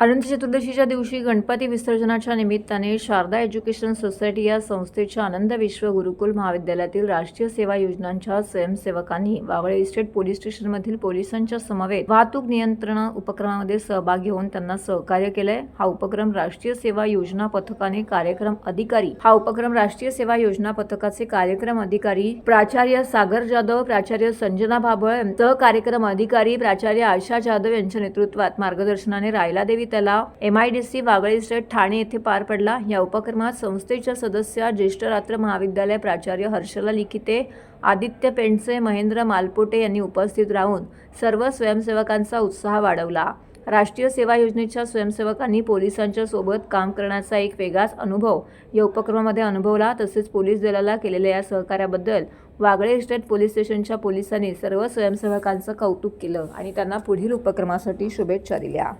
अनंत चतुर्दशीच्या दिवशी गणपती विसर्जनाच्या निमित्ताने शारदा एज्युकेशन सोसायटी या संस्थेच्या आनंद विश्व गुरुकुल महाविद्यालयातील राष्ट्रीय सेवा योजनांच्या स्वयंसेवकांनी वावळे इस्टेट पोलीस स्टेशनमधील पोलिसांच्या समवेत वाहतूक नियंत्रण उपक्रमामध्ये सहभागी होऊन त्यांना सहकार्य केलंय. हा उपक्रम राष्ट्रीय सेवा योजना पथकाने कार्यक्रम अधिकारी हा उपक्रम राष्ट्रीय सेवा योजना पथकाचे कार्यक्रम अधिकारी प्राचार्य सागर जाधव प्राचार्य संजना भाबळ सह कार्यक्रम अधिकारी प्राचार्य आशा जाधव यांच्या नेतृत्वात मार्गदर्शनाने रायलादेवी तलाव सी वागळे स्टेट ठाणे येथे पार पडला. या उपक्रमात संस्थेच्या सदस्या ज्येष्ठ रात्र महाविद्यालय प्राचार्य हर्षला लिखिते आदित्य पेंडसे महेंद्र मालपोटे यांनी उपस्थित राहून सर्व स्वयंसेवकांचा उत्साह वाढवला. राष्ट्रीय सेवा योजनेच्या स्वयंसेवकांनी पोलिसांच्या सोबत काम करण्याचा एक वेगळाच अनुभव या उपक्रमामध्ये अनुभवला. तसेच पोलीस दलाला केलेल्या या सहकार्याबद्दल वागळे इस्टेट पोलीस स्टेशनच्या पोलिसांनी सर्व स्वयंसेवकांचं कौतुक केलं आणि त्यांना पुढील उपक्रमासाठी शुभेच्छा दिल्या.